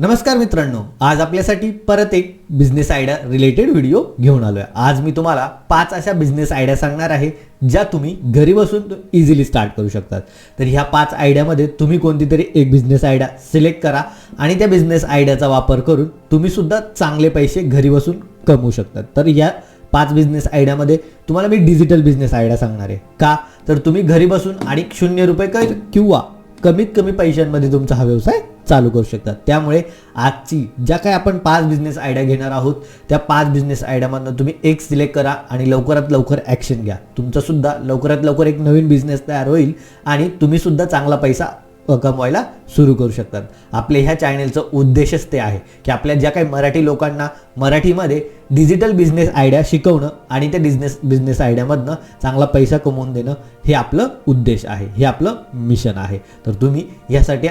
नमस्कार मित्रांनो आज आपल्यासाठी परत एक बिझनेस आयडिया रिलेटेड व्हिडिओ घेऊन आलो आहे आज मी तुम्हाला पाच अशा बिझनेस आयडिया सांगणार आहे ज्या तुम्ही घरी बसून इझिली स्टार्ट करू शकतात. तर ह्या पाच आयडियामध्ये तुम्ही कोणती तरी एक बिझनेस आयडिया सिलेक्ट करा आणि त्या बिझनेस आयडियाचा वापर करून तुम्ही सुद्धा चांगले पैसे घरी बसून कमवू शकतात. तर या पाच बिझनेस आयडियामध्ये तुम्हाला मी डिजिटल बिझनेस आयडिया सांगणार आहे. का? तर तुम्ही घरी बसून आणि शून्य रुपये किंवा कमीत कमी पैशांमध्ये तुमचा हा व्यवसाय चालू करू शकतात त्यामुळे आजची ज्या काही आपण पाच बिझनेस आयडिया घेणार आहोत त्या पाच बिझनेस आयडियामधनं तुम्ही एक सिलेक्ट करा आणि लवकरात लवकर ॲक्शन घ्या. तुमचासुद्धा लवकरात लवकर एक नवीन बिझनेस तयार होईल आणि तुम्हीसुद्धा चांगला पैसा कमवायला सुरू करू शकतात. आपल्या ह्या चॅनेलचं उद्देशच ते आहे की आपल्या ज्या काही मराठी लोकांना मराठीमध्ये डिजिटल बिझनेस आयडिया शिकवणं आणि त्या बिझनेस बिझनेस आयडियामधनं चांगला पैसा कमवून देणं हे आपलं उद्देश आहे हे आपलं मिशन आहे. तर तुम्ही यासाठी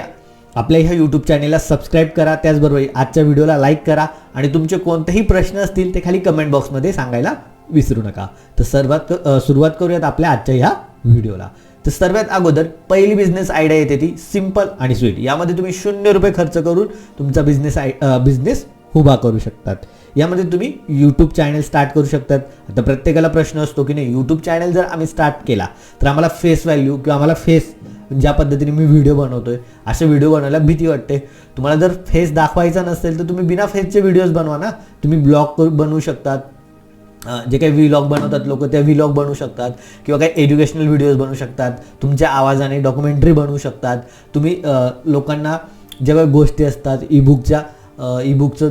आपल्या ह्या यूट्यूब चॅनेलला सबस्क्राईब करा त्याचबरोबर आजच्या व्हिडिओला लाईक करा आणि तुमचे कोणतेही प्रश्न असतील ते खाली कमेंट बॉक्समध्ये सांगायला विसरू नका. तर सर्वात सुरुवात करूयात आपल्या आजच्या ह्या व्हिडिओला तर सर्वात अगोदर पहिली बिझनेस आयडिया येते ती सिंपल आणि स्वीट यामध्ये तुम्ही शून्य रुपये खर्च करून तुमचा बिझनेस आय बिझनेस उभा करू शकतात. यामध्ये तुम्ही यूट्यूब चॅनल स्टार्ट करू शकतात. आता प्रत्येकाला प्रश्न असतो की नाही यूट्यूब चॅनल जर आम्ही स्टार्ट केला तर आम्हाला फेस व्हॅल्यू किंवा आम्हाला फेस ज्या पद्धतीने मी व्हिडिओ बनवतोय असे व्हिडिओ बनवायला भीती वाटते. तुम्हाला जर फेस दाखवायचा नसेल तर तुम्ही बिना फेसचे व्हिडिओज बनवा ना. तुम्ही ब्लॉग बनवू शकतात. जे काही व्लॉग बनवतात लोक त्या व्लॉग बनवू शकतात किंवा काही एज्युकेशनल व्हिडिओज बनवू शकतात तुमच्या आवाजाने डॉक्युमेंटरी बनवू शकतात. तुम्ही लोकांना ज्या काही गोष्टी असतात ईबुकच्या ईबुकचं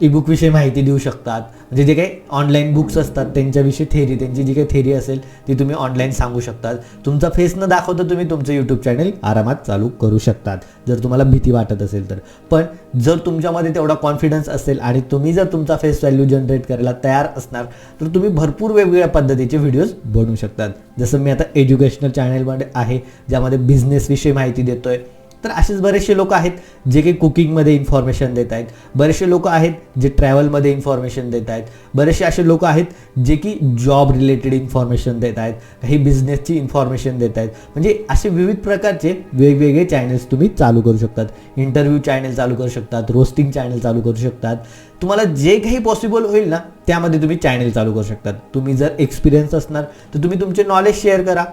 ईबुकविषयी माहिती देऊ शकतात. म्हणजे जे काही ऑनलाईन बुक्स असतात त्यांच्याविषयी थेरी त्यांची जी काही थेरी असेल ती तुम्ही ऑनलाईन सांगू शकतात. तुमचा फेस न दाखवता तुम्ही तुमचं यूट्यूब चॅनल आरामात चालू करू शकतात. जर तुम्हाला भीती वाटत असेल तर. पण जर तुमच्यामध्ये तेवढा कॉन्फिडन्स असेल आणि तुम्ही जर तुमचा फेस व्हॅल्यू जनरेट करायला तयार असणार तर तुम्ही भरपूर वेगवेगळ्या पद्धतीचे व्हिडिओज बनवू शकतात. जसं मी आता एज्युकेशनल चॅनलमध्ये आहे ज्यामध्ये बिझनेसविषयी माहिती देतो आहे तर असेच बरेचसे लोक आहेत जे काही कुकिंगमध्ये इन्फॉर्मेशन देत आहेत. बरेचसे लोक आहेत जे ट्रॅव्हलमध्ये इन्फॉर्मेशन देत आहेत. बरेचसे असे लोक आहेत जे की जॉब रिलेटेड इन्फॉर्मेशन देत आहेत. काही बिझनेसची इन्फॉर्मेशन देत आहेत. म्हणजे असे विविध प्रकारचे वेगवेगळे चॅनल्स तुम्ही चालू करू शकतात. इंटरव्ह्यू चॅनल चालू करू शकतात. रोस्टिंग चॅनल चालू करू शकतात. तुम्हाला जे काही पॉसिबल होईल ना त्यामध्ये तुम्ही चॅनल चालू करू शकतात. तुम्ही जर एक्सपिरियन्स असणार तर तुम्ही तुमचे नॉलेज शेअर करा.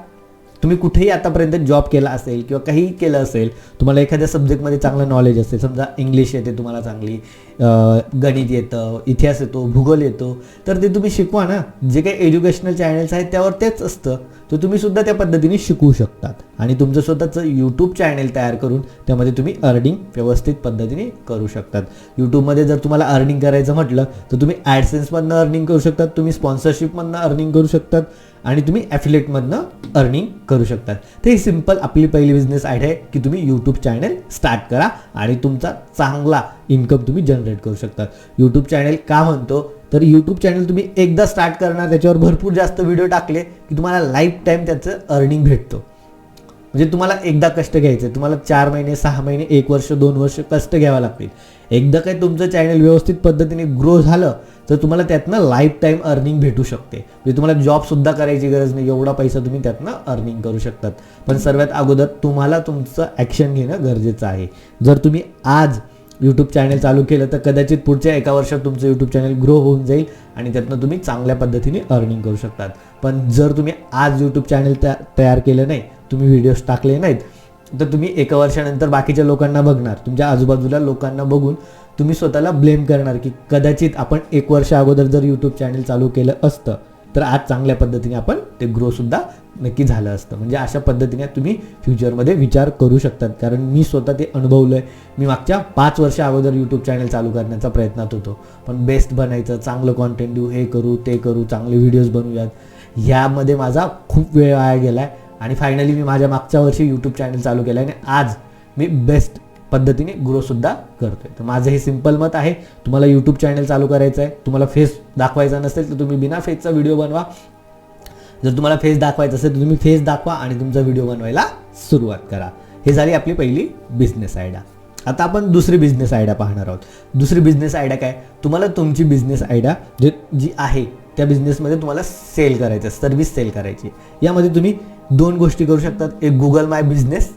तुम्ही कुठेही आतापर्यंत जॉब केला असेल किंवा काहीही केलं असेल तुम्हाला एखाद्या सब्जेक्टमध्ये चांगलं नॉलेज असेल समजा इंग्लिश येते तुम्हाला चांगली गणित येतं इतिहास येतो भूगोल येतो तर ते तुम्ही शिकवा ना. जे काही एज्युकेशनल चॅनल्स आहेत त्यावर तेच असतं. तर तुम्ही सुद्धा त्या पद्धतीने शिकवू शकतात. आणि तुमचं स्वतःचं यूट्यूब चॅनेल तयार करून त्यामध्ये तुम्ही अर्निंग व्यवस्थित पद्धतीने करू शकतात. यूट्यूबमध्ये जर तुम्हाला अर्निंग करायचं म्हटलं तर तुम्ही ॲडसेन्समधनं अर्निंग करू शकतात तुम्ही स्पॉन्सरशिपमधनं अर्निंग करू शकतात. आणि तुम्ही ॲफिलेटमधनं अर्निंग करू शकतात तर ही सिंपल आपली पहिली बिझनेस आयडिया आहे की तुम्ही यूट्यूब चॅनल स्टार्ट करा आणि तुमचा चांगला इन्कम तुम्ही जनरेट करू शकता. यूट्यूब चॅनल का म्हणतो? तर यूट्यूब चॅनल तुम्ही एकदा स्टार्ट करणार त्याच्यावर भरपूर जास्त व्हिडिओ टाकले की तुम्हाला लाईफ टाईम त्याचं अर्निंग भेटतो. म्हणजे तुम्हाला एकदा कष्ट घ्यायचे तुम्हाला चार महिने सहा महिने एक वर्ष दोन वर्ष कष्ट घ्यावं लागतील. एकदा काही तुमचं चॅनल व्यवस्थित पद्धतीने ग्रो झालं तर तुम्हाला त्यातनं लाईफ टाईम अर्निंग भेटू शकते. म्हणजे तुम्हाला जॉबसुद्धा करायची गरज नाही एवढा पैसा तुम्ही त्यातनं अर्निंग करू शकतात. पण सर्वात अगोदर तुम्हाला तुमचं ॲक्शन घेणं गरजेचं आहे. जर तुम्ही आज यूट्यूब चॅनल चालू केलं तर कदाचित पुढच्या एका वर्षात तुमचं यूट्यूब चॅनल ग्रो होऊन जाईल आणि त्यातनं तुम्ही चांगल्या पद्धतीने अर्निंग करू शकतात. पण जर तुम्ही आज यूट्यूब चॅनल तयार केलं नाही तुम्ही व्हिडिओज टाकले नाहीत तर तुम्ही एका वर्षानंतर बाकीच्या लोकांना बघणार. तुमच्या आजूबाजूला लोकांना बघून तुम्ही स्वतःला ब्लेम करणार की कदाचित आपण एक वर्ष अगोदर जर यूट्यूब चॅनल चालू केलं असतं तर आज चांगल्या पद्धतीने आपण ते ग्रोसुद्धा नक्की झालं असतं. म्हणजे अशा पद्धतीने तुम्ही फ्युचरमध्ये विचार करू शकतात. कारण मी स्वतः ते अनुभवलं आहे मी मागच्या पाच वर्ष अगोदर यूट्यूब चॅनल चालू करण्याचा प्रयत्नात होतो. पण बेस्ट बनायचं चांगलं कॉन्टेंट देऊ हे करू ते करू चांगले व्हिडिओज बनवूयात. ह्यामध्ये माझा खूप वेळ वाया गेला आहे आणि फायनली मी माझ्या मागच्या वर्षी यूट्यूब चॅनल चालू केलं आणि आज मी बेस्ट पद्धतीने ग्रोसुद्धा करतोय. तर माझं हे सिंपल मत आहे तुम्हाला यूट्यूब चॅनल चालू करायचं आहे तुम्हाला फेस दाखवायचा नसेल तर तुम्ही बिना फेसचा व्हिडिओ बनवा. जर तुम्हाला फेस दाखवायचा असेल तर तुम्ही फेस दाखवा आणि तुमचा व्हिडिओ बनवायला सुरुवात करा. हे झाली आपली पहिली बिझनेस आयडिया आता आपण दुसरी बिझनेस आयडिया पाहणार आहोत. दुसरी बिझनेस आयडिया काय? तुम्हाला तुमची बिझनेस आयडिया जे जी आहे त्या बिझनेसमध्ये तुम्हाला सेल करायचं सर्व्हिस सेल करायची यामध्ये तुम्ही दोन गोष्टी करू शकतात. एक गुगल माय बिझनेस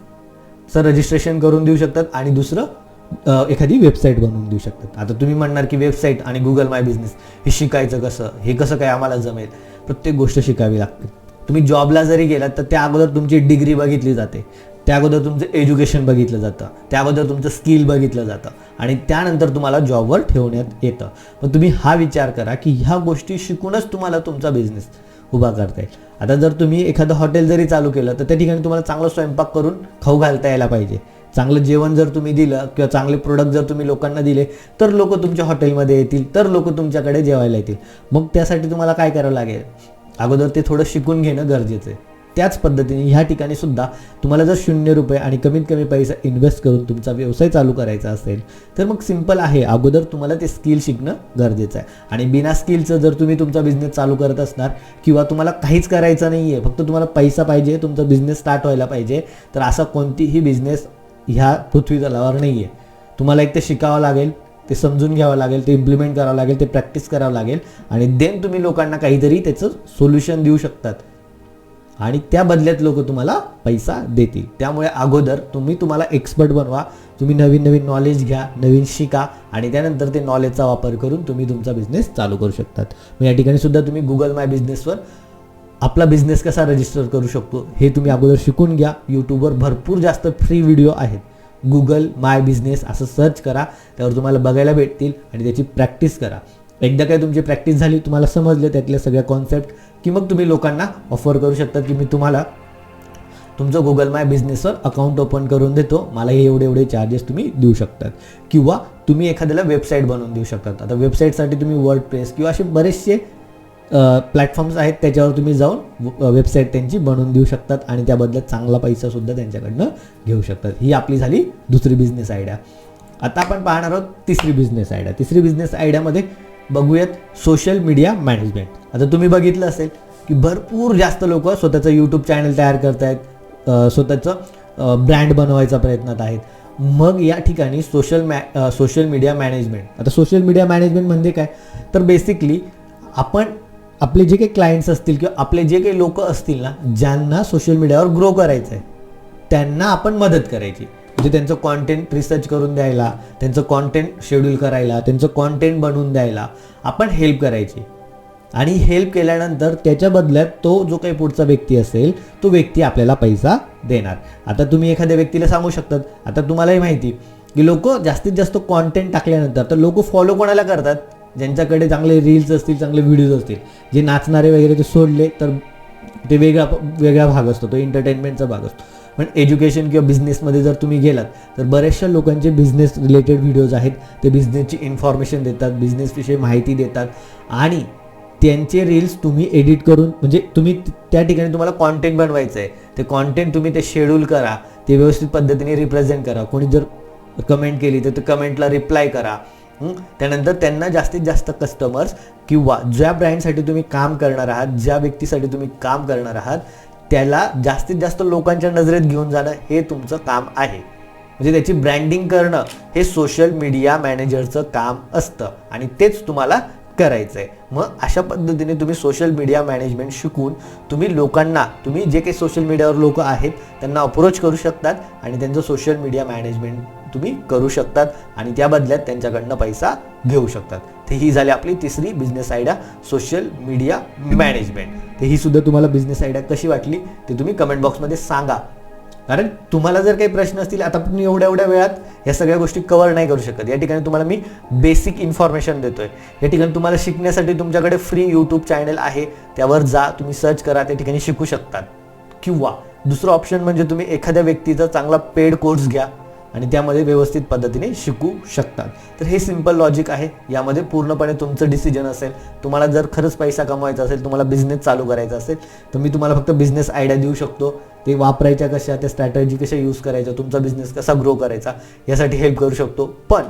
चं रजिस्ट्रेशन करून देऊ शकतात आणि दुसरं एखादी वेबसाईट बनवून देऊ शकतात. आता तुम्ही म्हणणार की वेबसाईट आणि गुगल माय बिझनेस हे शिकायचं कसं? हे कसं काय आम्हाला जमेल? प्रत्येक गोष्ट शिकावी लागते. तुम्ही जॉबला जरी गेलात तर त्या अगोदर तुमची डिग्री बघितली जाते. त्या अगोदर तुमचं एज्युकेशन बघितलं जातं. त्या अगोदर तुमचं स्किल बघितलं जातं. आणि त्यानंतर तुम्हाला जॉबवर ठेवण्यात येतं. पण तुम्ही हा विचार करा की ह्या गोष्टी शिकूनच तुम्हाला तुमचा बिझनेस उभा करता येईल. आता जर तुम्ही एखादं हॉटेल जरी चालू केलं तर त्या ठिकाणी तुम्हाला चांगला स्वयंपाक करून खाऊ घालता यायला पाहिजे. चांगलं जेवण जर तुम्ही दिलं किंवा चांगले प्रोडक्ट जर तुम्ही लोकांना दिले तर लोक तुमच्या हॉटेलमध्ये येतील तर लोक तुमच्याकडे जेवायला येतील. मग त्यासाठी तुम्हाला काय करावं लागेल? अगोदर ते थोडं शिकून घेणं गरजेचं आहे. त्याच पद्धतीने ह्या ठिकाणी सुद्धा तुम्हाला जर शून्य रुपये आणि कमीत कमी पैसा इन्व्हेस्ट करून तुमचा व्यवसाय चालू करायचा असेल तर मग सिंपल आहे. अगोदर तुम्हाला ते स्किल शिकणं गरजेचं आहे. आणि बिना स्किलचं जर तुम्ही तुमचा बिझनेस चालू करत असणार किंवा तुम्हाला काहीच करायचं नाही आहे फक्त तुम्हाला पैसा पाहिजे तुमचा बिझनेस स्टार्ट व्हायला पाहिजे तर असा कोणतीही बिझनेस ह्या पृथ्वी तलावर नाही आहे तुम्हाला एक ते शिकावं लागेल ते समजून घ्यावं लागेल ते इम्प्लिमेंट करावं लागेल ते प्रॅक्टिस करावं लागेल आणि देन तुम्ही लोकांना काहीतरी त्याचं सोल्युशन देऊ शकतात. आणि त्या बदल्यात लोक तुम्हाला पैसा देतील. त्यामुळे अगोदर तुम्ही तुम्हाला एक्सपर्ट बनवा. तुम्ही नवीन नवीन नॉलेज घ्या नवीन शिका आणि त्यानंतर ते नॉलेजचा वापर करून तुम्ही तुमचा बिझनेस चालू करू शकतात. मग या ठिकाणी सुद्धा तुम्ही गुगल माय बिझनेसवर आपला बिझनेस कसा रजिस्टर करू शकतो हे तुम्ही अगोदर शिकून घ्या. यूट्यूबवर भरपूर जास्त फ्री व्हिडिओ आहेत. गुगल माय बिझनेस असं सर्च करा त्यावर तुम्हाला बघायला भेटतील आणि त्याची प्रॅक्टिस करा. एकदा काय तुमची प्रॅक्टिस झाली तुम्हाला समजलं त्यातल्या सगळ्या कॉन्सेप्ट की मग तुम्ही लोकांना ऑफर करू शकता की मी तुम्हाला तुमचं गुगल माय बिझनेसवर अकाउंट ओपन करून देतो. मला हे एवढे एवढे चार्जेस तुम्ही देऊ शकतात. किंवा तुम्ही एखाद्याला वेबसाईट बनवून देऊ शकतात. आता वेबसाईटसाठी तुम्ही वर्ड प्रेस किंवा असे बरेचसे प्लॅटफॉर्म्स आहेत त्याच्यावर तुम्ही जाऊन वेबसाईट त्यांची बनवून देऊ शकतात आणि त्याबदल्यात चांगला पैसासुद्धा त्यांच्याकडनं घेऊ शकतात. ही आपली झाली दुसरी बिझनेस आयडिया आता आपण पाहणार आहोत तिसरी बिझनेस आयडिया तिसरी बिझनेस आयडियामध्ये बघूयात सोशल मीडिया मॅनेजमेंट आता तुम्ही बघितलं असेल की भरपूर जास्त लोक स्वतःचं यूट्यूब चॅनल तयार करतायत आहेत स्वतःचं ब्रँड बनवायचा प्रयत्नात आहेत. मग या ठिकाणी सोशल मॅ सोशल मीडिया मॅनेजमेंट आता सोशल मीडिया मॅनेजमेंट म्हणजे काय? तर बेसिकली आपण आपले जे काही क्लायंट्स असतील किंवा आपले जे काही लोक असतील ना ज्यांना सोशल मीडियावर ग्रो करायचं आहे त्यांना आपण मदत करायची. म्हणजे त्यांचं कॉन्टेंट रिसर्च करून द्यायला त्यांचं कॉन्टेंट शेड्यूल करायला त्यांचं कॉन्टेंट बनवून द्यायला आपण हेल्प करायची. आणि हेल्प केल्यानंतर त्याच्या बदल्यात तो जो काही पुढचा व्यक्ती असेल तो व्यक्ती आपल्याला पैसा देणार. आता तुम्ही एखाद्या व्यक्तीला सांगू शकतात आता तुम्हालाही माहिती की लोक जास्तीत जास्त कॉन्टेंट टाकल्यानंतर तर लोक फॉलो कोणाला करतात? ज्यांच्याकडे चांगले रील्स असतील चांगले व्हिडिओज असतील. जे नाचणारे वगैरे ते सोडले तर ते वेगळा वेगळा भाग असतो तो एंटरटेनमेंटचा भाग असतो. पण एज्युकेशन किंवा बिझनेसमध्ये जर तुम्ही गेलात तर बऱ्याचशा लोकांचे बिझनेस रिलेटेड व्हिडिओज आहेत. ते बिझनेसची इन्फॉर्मेशन देतात बिझनेसविषयी माहिती देतात. आणि त्यांचे रील्स तुम्ही एडिट करून म्हणजे तुम्ही त्या ठिकाणी तुम्हाला कॉन्टेंट बनवायचं आहे. ते कॉन्टेंट तुम्ही ते शेड्यूल करा ते व्यवस्थित पद्धतीने रिप्रेझेंट करा. कोणी जर कमेंट केली तर ते कमेंटला रिप्लाय करा. त्यानंतर त्यांना जास्तीत जास्त कस्टमर्स किंवा ज्या ब्रँडसाठी तुम्ही काम करणार आहात ज्या व्यक्तीसाठी तुम्ही काम करणार आहात त्याला जास्तीत जास्त लोकांच्या नजरेत घेऊन जाणं हे तुमचं काम आहे. म्हणजे त्याची ब्रँडिंग करणं हे सोशल मीडिया मॅनेजरचं काम असतं आणि तेच तुम्हाला करायचं आहे मग अशा पद्धतीने तुम्ही सोशल मीडिया मॅनेजमेंट शिकून तुम्ही लोकांना तुम्ही जे काही सोशल मीडियावर लोक आहेत त्यांना अप्रोच करू शकतात आणि त्यांचं सोशल मीडिया मॅनेजमेंट तुम्ही करू शकतात आणि त्या बदल्यात त्यांच्याकडनं पैसा घेऊ शकतात. तर ही झाली आपली तिसरी business idea social media management तर ही सुद्धा तुम्हाला बिझनेस आयडिया कशी वाटली ते तुम्ही कमेंट बॉक्समध्ये सांगा. कारण तुम्हाला जर काही प्रश्न असतील आता तुम्ही एवढ्या एवढ्या वेळात या सगळ्या गोष्टी कव्हर नाही करू शकत. या ठिकाणी तुम्हाला मी बेसिक इन्फॉर्मेशन देतोय. या ठिकाणी तुम्हाला शिकण्यासाठी तुमच्याकडे फ्री यूट्यूब चॅनल आहे. त्यावर जा तुम्ही सर्च करा त्या ठिकाणी शिकू शकतात. किंवा दुसरं ऑप्शन म्हणजे तुम्ही एखाद्या व्यक्तीचा चांगला पेड कोर्स घ्या. आणि त्यामध्ये व्यवस्थित पद्धतीने शिकू शकतात. तर हे सिंपल लॉजिक आहे. यामध्ये पूर्णपणे तुमचं डिसिजन असेल. तुम्हाला जर खरंच पैसा कमवायचा असेल तुम्हाला बिझनेस चालू करायचा असेल तर मी तुम्हाला फक्त बिझनेस आयडिया देऊ शकतो. ते वापरायच्या कशा त्या स्ट्रॅटर्जी कशा यूज करायच्या तुमचा बिझनेस कसा ग्रो करायचा यासाठी हेल्प करू शकतो. पण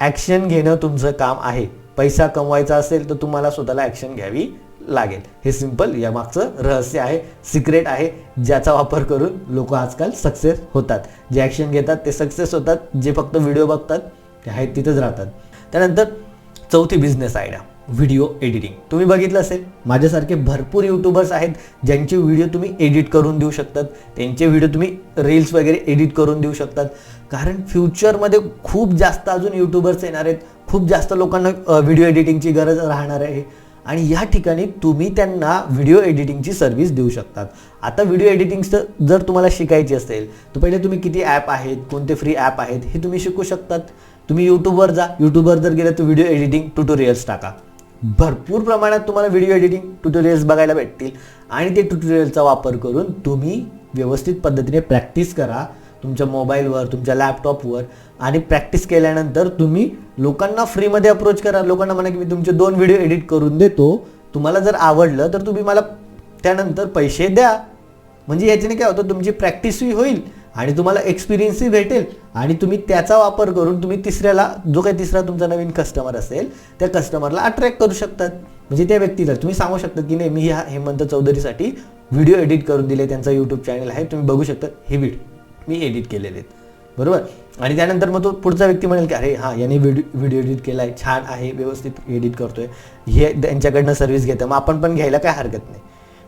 ॲक्शन घेणं तुमचं काम आहे. पैसा कमवायचा असेल तर तुम्हाला स्वतःला ॲक्शन घ्यावी लागेल. हे सिंपल यामागचं रहस्य आहे सिक्रेट आहे ज्याचा वापर करून लोक आजकाल सक्सेस होतात. जे ॲक्शन घेतात ते सक्सेस होतात. जे फक्त व्हिडिओ बघतात ते आहेत तिथंच राहतात. त्यानंतर चौथी बिझनेस आयडिया व्हिडिओ एडिटिंग तुम्ही बघितलं असेल माझ्यासारखे भरपूर यूट्यूबर्स आहेत ज्यांचे व्हिडिओ तुम्ही एडिट करून देऊ शकतात. त्यांचे व्हिडिओ तुम्ही रील्स वगैरे एडिट करून देऊ शकतात. कारण फ्युचरमध्ये खूप जास्त अजून यूट्यूबर्स येणार आहेत. खूप जास्त लोकांना व्हिडिओ एडिटिंगची गरज राहणार आहे. आणि या ठिकाणी तुम्ही त्यांना व्हिडिओ एडिटिंगची सर्व्हिस देऊ शकतात. आता व्हिडिओ एडिटिंगचं जर तुम्हाला शिकायची असेल तर पहिले तुम्ही किती ॲप आहेत कोणते फ्री ॲप आहेत हे तुम्ही शिकू शकतात. तुम्ही यूट्यूबवर जा. यूट्यूबवर जर गेलं तर व्हिडिओ एडिटिंग ट्युटोरियल्स टाका. भरपूर प्रमाणात तुम्हाला व्हिडिओ एडिटिंग ट्युटोरियल्स बघायला भेटतील. आणि ते ट्युटोरियलचा वापर करून तुम्ही व्यवस्थित पद्धतीने प्रॅक्टिस करा. तुमच्या मोबाईलवर तुमच्या लॅपटॉपवर आणि प्रॅक्टिस केल्यानंतर तुम्ही लोकांना फ्रीमध्ये अप्रोच करा. लोकांना म्हणा की मी तुमचे दोन व्हिडिओ एडिट करून देतो. तुम्हाला जर आवडलं तर तुम्ही मला त्यानंतर पैसे द्या. म्हणजे याच्याने काय होतं? तुमची प्रॅक्टिसही होईल आणि तुम्हाला एक्सपिरियन्सही भेटेल. आणि तुम्ही त्याचा वापर करून तुम्ही तिसऱ्याला जो काही तिसरा तुमचा नवीन कस्टमर असेल त्या कस्टमरला अट्रॅक्ट करू शकतात. म्हणजे त्या व्यक्तीला तुम्ही सांगू शकता की नाही मी ह्या हेमंत चौधरीसाठी व्हिडिओ एडिट करून दिले. त्यांचा यूट्यूब चॅनल आहे. तुम्ही बघू शकता. हे व्हिडिओ मी एडिट केलेले आहेत. बरोबर? आणि त्यानंतर मग तो पुढचा व्यक्ती म्हणेल की अरे हां याने व्हिडिओ व्हिडिओ एडिट केला आहे छान आहे व्यवस्थित एडिट करतोय. हे त्यांच्याकडनं सर्व्हिस घेतं मग आपण पण घ्यायला काय हरकत नाही.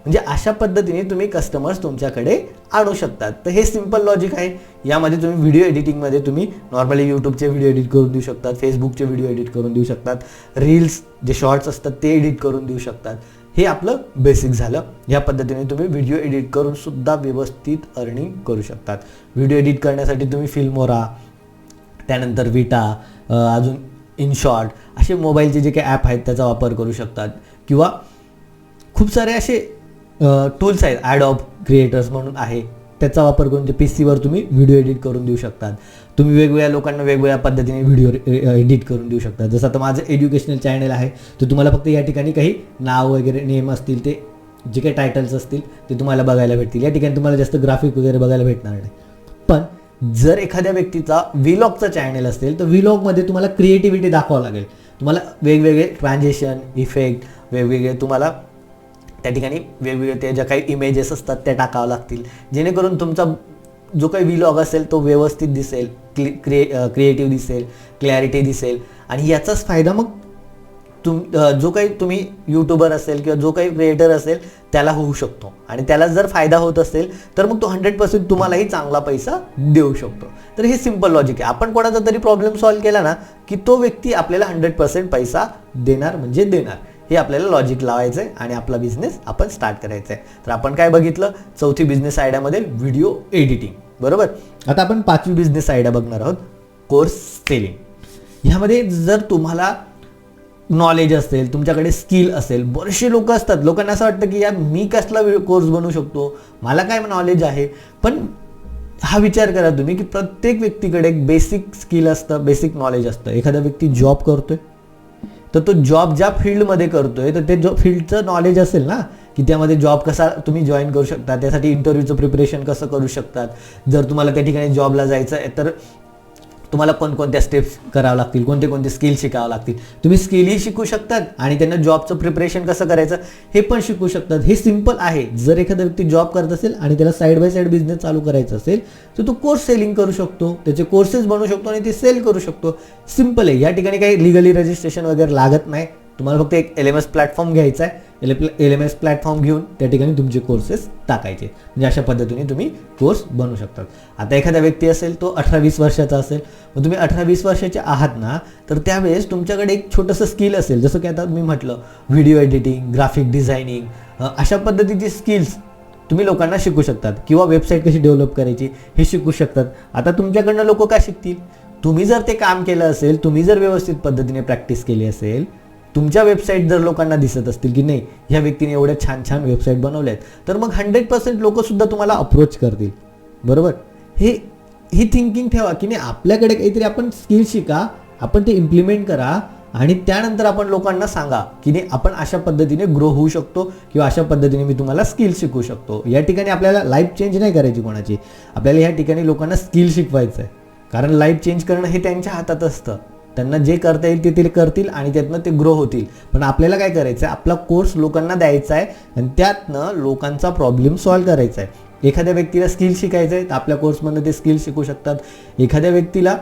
म्हणजे अशा पद्धतीने तुम्ही कस्टमर्स तुमच्याकडे आणू शकतात. तर हे सिंपल लॉजिक आहे. यामध्ये तुम्ही व्हिडिओ एडिटिंगमध्ये तुम्ही नॉर्मली यूट्यूबचे व्हिडिओ एडिट करून देऊ शकतात फेसबुकचे व्हिडिओ एडिट करून देऊ शकतात. रील्स जे शॉर्ट्स असतात ते एडिट करून देऊ शकतात. हे आपलं बेसिक झालं. या पद्धतीने तुम्ही व्हिडिओ एडिट करून सुद्धा व्यवस्थित अर्निंग करू शकतात. व्हिडिओ एडिट करण्यासाठी तुम्ही फिल्मोरा त्यानंतर विटा अजून इनशॉर्ट असे मोबाईलचे जे काही ॲप आहेत त्याचा वापर करू शकतात. किंवा खूप सारे असे टूल्स आहेत. ॲडॉप क्रिएटर्स म्हणून आहे. त्याचा वापर करून ते पी सीवर तुम्ही व्हिडिओ एडिट करून देऊ शकतात. तुम्ही वेगवेगळ्या लोकांना वेगवेगळ्या पद्धतीने व्हिडिओ एडिट uh, करून देऊ शकता जसं आता माझं एज्युकेशनल चॅनल आहे तर तुम्हाला फक्त या ठिकाणी काही नाव वगैरे नेम असतील ते जे काही टायटल्स असतील ते तुम्हाला बघायला भेटतील. या ठिकाणी तुम्हाला जास्त ग्राफिक वगैरे बघायला भेटणार नाही. पण जर एखाद्या व्यक्तीचा व्हिलॉगचा चॅनल असेल तर व्हिलॉगमध्ये तुम्हाला क्रिएटिव्हिटी दाखवावं लागेल. तुम्हाला वेगवेगळे ट्रान्झेशन इफेक्ट वेगवेगळे तुम्हाला त्या ठिकाणी वेगवेगळे ते ज्या काही इमेजेस असतात त्या टाकावं लागतील. जेणेकरून तुमचा जो काही विलॉग असेल तो व्यवस्थित दिसेल क्लि क्रिए क्रिएटिव्ह दिसेल क्लॅरिटी दिसेल. आणि याचाच फायदा मग तुम जो काही तुम्ही यूट्यूबर असेल किंवा जो काही क्रिएटर असेल त्याला होऊ शकतो. आणि त्याला जर फायदा होत असेल तर मग तो हंड्रेड पर्सेंट तुम्हालाही चांगला पैसा देऊ शकतो. तर हे सिंपल लॉजिक आहे. आपण कोणाचा तरी प्रॉब्लेम सॉल्व्ह केला ना की तो व्यक्ती आपल्याला हंड्रेड पर्सेंट पैसा देणार म्हणजे देणार. हे आपल्याला लॉजिक लावायचं आहे आणि आपला बिझनेस आपण स्टार्ट करायचा आहे तर आपण काय बघितलं? चौथी बिझनेस आयडियामध्ये व्हिडिओ एडिटिंग बरोबर? आता आपण पाचवी बिझनेस आयडिया बघणार आहोत. कोर्स सेलिंग ह्यामध्ये जर तुम्हाला नॉलेज असेल तुमच्याकडे स्किल असेल बरेचसे लोक असतात. लोकांना असं वाटतं की यार मी कसला कोर्स बनवू शकतो? मला काय नॉलेज आहे? पण हा विचार करा तुम्ही की प्रत्येक व्यक्तीकडे एक बेसिक स्किल असतं बेसिक नॉलेज असतं. एखादा व्यक्ती जॉब करतोय तर तो जॉब ज्या फील्डमध्ये करतोय तर ते जो फील्डचं नॉलेज असेल ना की त्यामध्ये जॉब कसा तुम्ही जॉईन करू शकता त्यासाठी इंटरव्ह्यूचं प्रिपरेशन कसं करू शकतात. जर तुम्हाला त्या ठिकाणी जॉबला जायचं आहे तर तुम्हाला कोणकोणत्या स्टेप्स करावं लागतील कोणते कोणते स्किल शिकावं लागतील? तुम्ही स्किलही शिकू शकतात आणि त्यांना जॉबचं प्रिपरेशन कसं करायचं हे पण शिकू शकतात. हे सिंपल आहे. जर एखादा व्यक्ती जॉब करत असेल आणि त्याला साईड बाय साईड बिझनेस चालू करायचा असेल तर तो कोर्स सेलिंग करू शकतो. त्याचे कोर्सेस बनवू शकतो आणि ते सेल करू शकतो. सिंपल आहे. या ठिकाणी काही लिगली रजिस्ट्रेशन वगैरे लागत नाही. तुम्हाला फक्त एक एल एम एस प्लॅटफॉर्म घ्यायचा आहे. L L M S platform घेऊन त्या ठिकाणी तुमचे कोर्सेस टाकायचे. म्हणजे अशा पद्धतीने तुम्ही कोर्स बनवू शकतात आता एखादा व्यक्ती असेल तो अठरा वीस वर्षाचा असेल मग तुम्ही अठरा वीस वर्षाचे आहात ना तर त्यावेळेस तुमच्याकडे एक छोटंसं स्किल असेल. जसं की आता मी म्हटलं व्हिडिओ एडिटिंग ग्राफिक डिझायनिंग अशा पद्धतीची स्किल्स तुम्ही लोकांना शिकू शकतात. किंवा वेबसाईट कशी डेव्हलप करायची हे शिकू शकतात. आता तुमच्याकडनं लोक काय शिकतील? तुम्ही जर ते काम केलं असेल तुम्ही जर व्यवस्थित पद्धतीने प्रॅक्टिस केली असेल तुमच्या वेबसाईट जर लोकांना दिसत असतील की नाही ह्या व्यक्तीने एवढ्या छान छान वेबसाईट बनवल्या आहेत तर मग हंड्रेड पर्सेंट लोकंसुद्धा तुम्हाला अप्रोच करतील. बरोबर? हे ही थिंकिंग ठेवा की नाही आपल्याकडे काहीतरी आपण स्किल शिका आपण ते इम्प्लिमेंट करा आणि त्यानंतर आपण लोकांना सांगा की नाही आपण अशा पद्धतीने ग्रो होऊ शकतो किंवा अशा पद्धतीने मी तुम्हाला स्किल शिकू शकतो. या ठिकाणी आपल्याला लाईफ चेंज नाही करायची कोणाची. आपल्याला या ठिकाणी लोकांना स्किल शिकवायचं आहे कारण लाईफ चेंज करणं हे त्यांच्या हातात असतं. त्यांना जे करता येईल ते ते करतील आणि त्यातनं ते ग्रो होतील. पण आपल्याला काय करायचं आहे आपला कोर्स लोकांना द्यायचा आहे आणि त्यातनं लोकांचा प्रॉब्लेम सॉल्व्ह करायचा आहे. एखाद्या व्यक्तीला स्किल शिकायचं आहे तर आपल्या कोर्समधनं ते स्किल शिकू शकतात. एखाद्या व्यक्तीला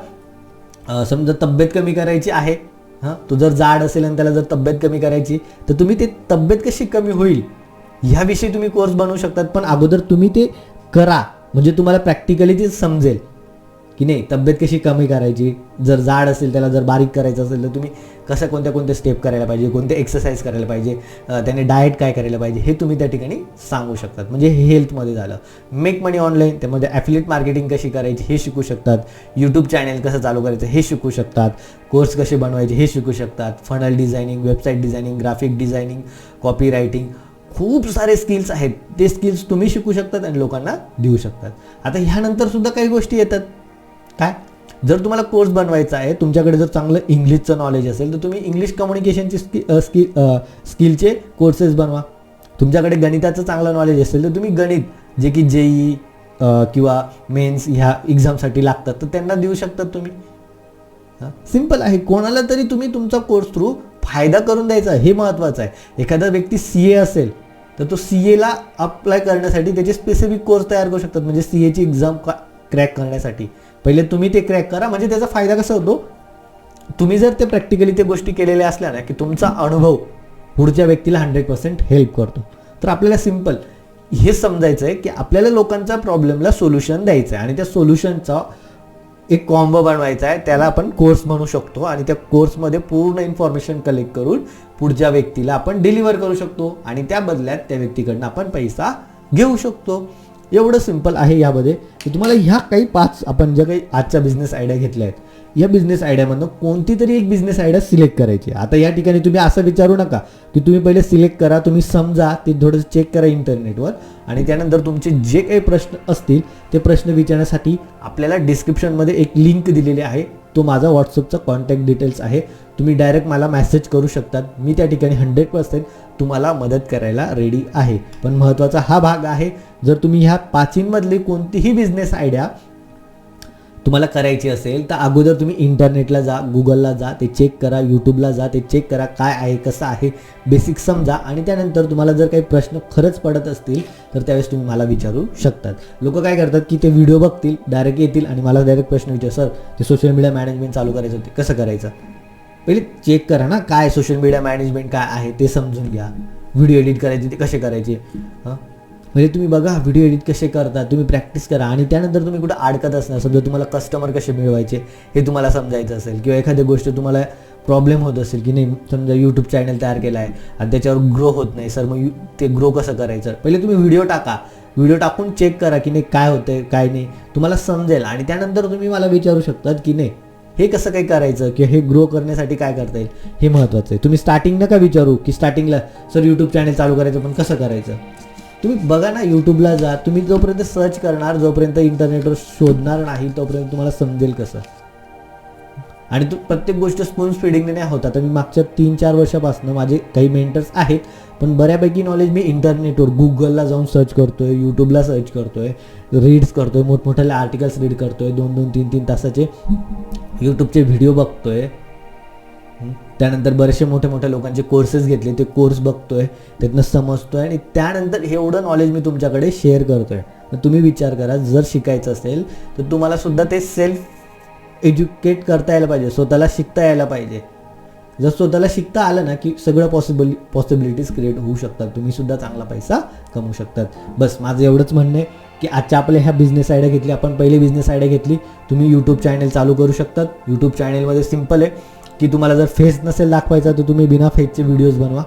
समजा तब्येत कमी करायची आहे हां तो जर जाड असेल आणि त्याला जर तब्येत कमी करायची तर तुम्ही ते तब्येत कशी कमी होईल? ह्याविषयी तुम्ही कोर्स बनवू शकतात पण अगोदर तुम्ही ते करा. म्हणजे तुम्हाला प्रॅक्टिकली ते समजेल. की नाही तब्येत कशी कमी करायची? जर जाड असेल त्याला जर बारीक करायचं असेल तर तुम्ही कसं कोणत्या कोणत्या स्टेप करायला पाहिजे? कोणते एक्सरसाइज करायला पाहिजे? त्याने डाएट काय करायला पाहिजे? हे तुम्ही त्या ठिकाणी सांगू शकतात. म्हणजे हेल्थमध्ये झालं. मेक मनी ऑनलाईन त्यामध्ये ॲफिलेट मार्केटिंग कशी करायची हे शिकू शकतात. यूट्यूब चॅनेल कसं चालू करायचं हे शिकू शकतात. कोर्स कसे बनवायचे हे शिकू शकतात. Funnel designing website designing graphic designing copy writing खूप सारे स्किल्स आहेत. ते स्किल्स तुम्ही शिकू शकतात आणि लोकांना देऊ शकतात. आता ह्यानंतर सुद्धा काही गोष्टी येतात. काय? जर तुम्हाला कोर्स बनवायचा आहे तुमच्याकडे जर चांगलं इंग्लिशचं नॉलेज असेल तर तुम्ही इंग्लिश कम्युनिकेशनचे स्कि स्किल स्किलचे कोर्सेस बनवा. तुमच्याकडे गणिताचं चांगलं नॉलेज असेल तर तुम्ही गणित जे की जेई किंवा मेन्स ह्या एक्झामसाठी लागतात तर त्यांना देऊ शकतात तुम्ही. सिंपल आहे. कोणाला तरी तुम्ही तुमचा कोर्स थ्रू फायदा करून द्यायचा हे महत्त्वाचं आहे. एखादा व्यक्ती सी ए असेल तर तो सी एला अप्लाय करण्यासाठी त्याचे स्पेसिफिक कोर्स तयार करू शकतात म्हणजे सी एची एक्झाम क्रॅक करण्यासाठी. पहिले तुम्ही ते क्रॅक करा. म्हणजे त्याचा फायदा कसा होतो? तुम्ही जर ते प्रॅक्टिकली ते गोष्टी केलेल्या असल्या ना की तुमचा अनुभव पुढच्या व्यक्तीला हंड्रेड पर्सेंट हेल्प करतो. तर आपल्याला सिंपल हे समजायचं आहे की आपल्याला लोकांच्या प्रॉब्लेमला सोल्युशन द्यायचं आहे आणि त्या सोल्युशनचा एक कॉम्बो बनवायचा आहे. त्याला आपण कोर्स म्हणू शकतो आणि त्या कोर्समध्ये पूर्ण इन्फॉर्मेशन कलेक्ट करून पुढच्या व्यक्तीला आपण डिलिव्हर करू शकतो आणि त्या बदल्यात त्या व्यक्तीकडनं आपण पैसा घेऊ शकतो. एवढं सिंपल आहे यामध्ये की तुम्हाला ह्या काही पाच आपण ज्या काही आजच्या बिझनेस आयडिया घेतल्या आहेत या बिझनेस आयडियामधनं कोणती तरी एक बिझनेस आयडिया सिलेक्ट करायची. आता या ठिकाणी तुम्ही असं विचारू नका की तुम्ही पहिले सिलेक्ट करा तुम्ही समजा ते थोडंसं चेक करा इंटरनेटवर आणि त्यानंतर तुमचे जे काही प्रश्न असतील ते प्रश्न विचारण्यासाठी आपल्याला डिस्क्रिप्शनमध्ये एक लिंक दिलेली आहे. तो माझा व्हॉट्सअपचा कॉन्टॅक्ट डिटेल्स आहे. तुम्ही डायरेक्ट मला मेसेज करू शकतात. मी त्या ठिकाणी हंड्रेड पर्सेंट तुम्हाला मदत करायला रेडी आहे. पण महत्त्वाचा हा भाग आहे जर तुम्ही ह्या पाचींमधली कोणतीही बिझनेस आयडिया तुम्हाला करायची असेल तर अगोदर तुम्ही इंटरनेटला जा गुगलला जा ते चेक करा यूट्यूबला जा ते चेक करा काय आहे कसं आहे बेसिक समजा. आणि त्यानंतर तुम्हाला जर काही प्रश्न खरंच पडत असतील तर त्यावेळेस तुम्ही मला विचारू शकतात. लोक काय करतात की ते व्हिडिओ बघतील डायरेक्ट येतील आणि मला डायरेक्ट प्रश्न विचार सर ते सोशल मीडिया मॅनेजमेंट चालू करायचं होते कसं करायचं? पहिले चेक करा ना काय सोशल मीडिया मॅनेजमेंट काय आहे ते समजून घ्या. व्हिडिओ एडिट करायचे ते कसे करायचे? हां? म्हणजे तुम्ही बघा व्हिडिओ एडिट कसे करता तुम्ही प्रॅक्टिस करा आणि त्यानंतर तुम्ही कुठं अडकत असणार. समजा तुम्हाला कस्टमर कसे मिळवायचे हे तुम्हाला समजायचं असेल किंवा एखादी गोष्ट तुम्हाला प्रॉब्लेम होत असेल की नाही समजा यूट्यूब चॅनल तयार केला आहे आणि त्याच्यावर ग्रो होत नाही. सर मग ते ग्रो कसं करायचं? पहिले तुम्ही व्हिडिओ टाका. व्हिडिओ टाकून चेक करा की नाही काय होतंय काय नाही. तुम्हाला समजेल आणि त्यानंतर तुम्ही मला विचारू शकतात की नाही हे कसं काही करायचं किंवा हे ग्रो करण्यासाठी काय करता येईल हे महत्त्वाचं आहे. तुम्ही स्टार्टिंग नका विचारू की स्टार्टिंगला सर यूट्यूब चॅनल चालू करायचं पण कसं करायचं? तुम्ही बघा ना यूट्यूबला जा. तुम्ही जोपर्यंत सर्च करणार जोपर्यंत इंटरनेटवर शोधणार नाही तोपर्यंत तुम्हाला समजेल कसं. आणि तो प्रत्येक गोष्ट स्पून स्पीडिंगने नाही होता. तर मी मागच्या तीन चार वर्षापासून माझे काही मेंटर्स आहेत पण बऱ्यापैकी नॉलेज मी इंटरनेटवर गुगलला जाऊन सर्च करतोय यूट्यूबला सर्च करतोय रीड्स करतोय मोठमोठ्याला आर्टिकल्स रीड करतोय दोन दोन तीन तीन तासाचे यूट्यूबचे व्हिडिओ बघतोय. आहे त्यानंतर बरेचसे मोठे मोठ्या लोकांचे कोर्सेस घेतले ते कोर्स बघतोय त्यातनं समजतोय आणि त्यानंतर हे एवढं नॉलेज मी तुमच्याकडे शेअर करतोय. मग तुम्ही विचार करा जर शिकायचं असेल तर तुम्हाला सुद्धा ते सेल्फ एज्युकेट करता यायला पाहिजे स्वतःला शिकता यायला पाहिजे. जर स्वतःला शिकता आलं ना की सगळं पॉसिबल पॉसिबिलिटीज क्रिएट होऊ शकतात. तुम्ही सुद्धा चांगला पैसा कमवू शकतात. बस माझं एवढंच म्हणणं आहे की आजच्या आपल्या ह्या बिझनेस आयडिया घेतली आपण पहिली बिझनेस आयडिया घेतली तुम्ही यूट्यूब चॅनेल चालू करू शकतात. यूट्यूब चॅनेलमध्ये सिंपल आहे. की तुम्हाला जर फेस नसेल दाखवायचा तर तुम्ही बिना फेसचे व्हिडिओज बनवा.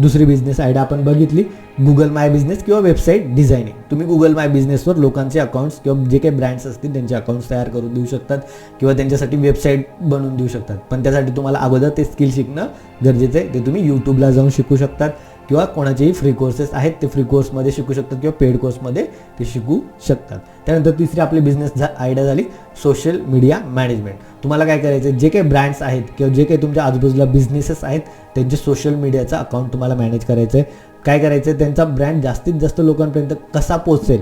दुसरी बिझनेस आयडिया आपण बघितली गुगल माय बिझनेस किंवा वेबसाईट डिझायनिंग तुम्ही गुगल माय बिझनेसवर लोकांचे अकाउंट्स किंवा जे काही ब्रँड्स असतील त्यांचे अकाउंट्स तयार करून देऊ शकतात किंवा त्यांच्यासाठी वेबसाईट बनवून देऊ शकतात. पण त्यासाठी तुम्हाला अगोदर ते स्किल शिकणं गरजेचं आहे. ते तुम्ही यूट्यूबला जाऊन शिकू शकतात किंवा कोणाचेही फ्री कोर्सेस आहेत ते फ्री कोर्समध्ये शिकू शकतात किंवा पेड कोर्समध्ये ते शिकू शकतात. त्यानंतर तिसरी आपली बिझनेस झा आयडिया झाली सोशल मीडिया मॅनेजमेंट तुम्हाला काय करायचं जे काही ब्रँड्स आहेत किंवा जे काही तुमच्या आजूबाजूला बिझनेसेस आहेत त्यांचे सोशल मीडियाचा अकाउंट तुम्हाला मॅनेज करायचं आहे काय करायचं आहे त्यांचा ब्रँड जास्तीत जास्त लोकांपर्यंत कसा पोचेल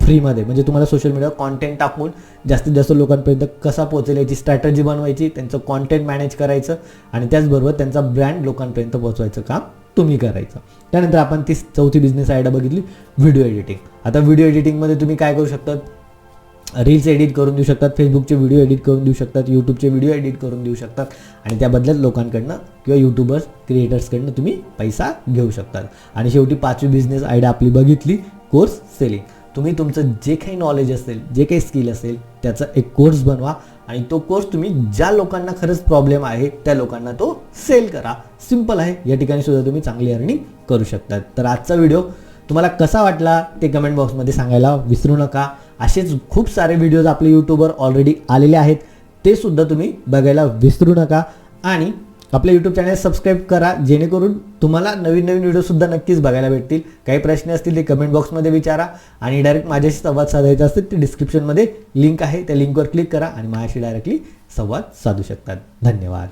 फ्रीमध्ये म्हणजे तुम्हाला सोशल मीडियावर कॉन्टेंट टाकून जास्तीत जास्त लोकांपर्यंत कसा पोहोचेल याची स्ट्रॅटजी बनवायची त्यांचं कॉन्टेंट मॅनेज करायचं आणि त्याचबरोबर त्यांचा ब्रँड लोकांपर्यंत पोहोचवायचं काम तुम्ही करायचं. त्यानंतर आपण ती चौथी बिझनेस आयडिया बघितली व्हिडिओ एडिटिंग आता व्हिडिओ एडिटिंगमध्ये तुम्ही काय करू शकता रील्स एडिट करून देऊ शकतात फेसबुकचे व्हिडिओ एडिट करून देऊ शकतात यूट्यूबचे व्हिडिओ एडिट करून देऊ शकतात आणि त्या लोकांकडनं किंवा यूट्यूबर्स क्रिएटर्सकडनं तुम्ही पैसा घेऊ शकतात. आणि शेवटी पाचवी बिझनेस आयडिया आपली बघितली कोर्स सेलिंग तुम्ही तुमचं जे काही नॉलेज असेल जे काही स्किल असेल त्याचा एक कोर्स बनवा आणि तो कोर्स तुम्ही ज्या लोकांना खरंच प्रॉब्लेम आहे त्या लोकांना तो सेल करा. सिंपल आहे. या ठिकाणी सुद्धा तुम्ही चांगली अर्निंग करू शकतात. तर आजचा व्हिडिओ तुम्हाला कसा वाटला ते कमेंट बॉक्समध्ये सांगायला विसरू नका. असेच खूप सारे व्हिडिओज आपले यूट्यूबवर ऑलरेडी आलेले आहेत. ते सुद्धा तुम्ही बघायला विसरू नका. आणि आपल्या यूट्यूब चॅनल सबस्क्राईब करा जेणेकरून तुम्हाला नवीन नवीन व्हिडिओसुद्धा नक्कीच बघायला भेटतील. काही प्रश्न असतील ते कमेंट बॉक्समध्ये विचारा आणि डायरेक्ट माझ्याशी संवाद साधायचा असेल ते डिस्क्रिप्शनमध्ये लिंक आहे. त्या लिंकवर क्लिक करा आणि माझ्याशी डायरेक्टली संवाद साधू शकतात. धन्यवाद.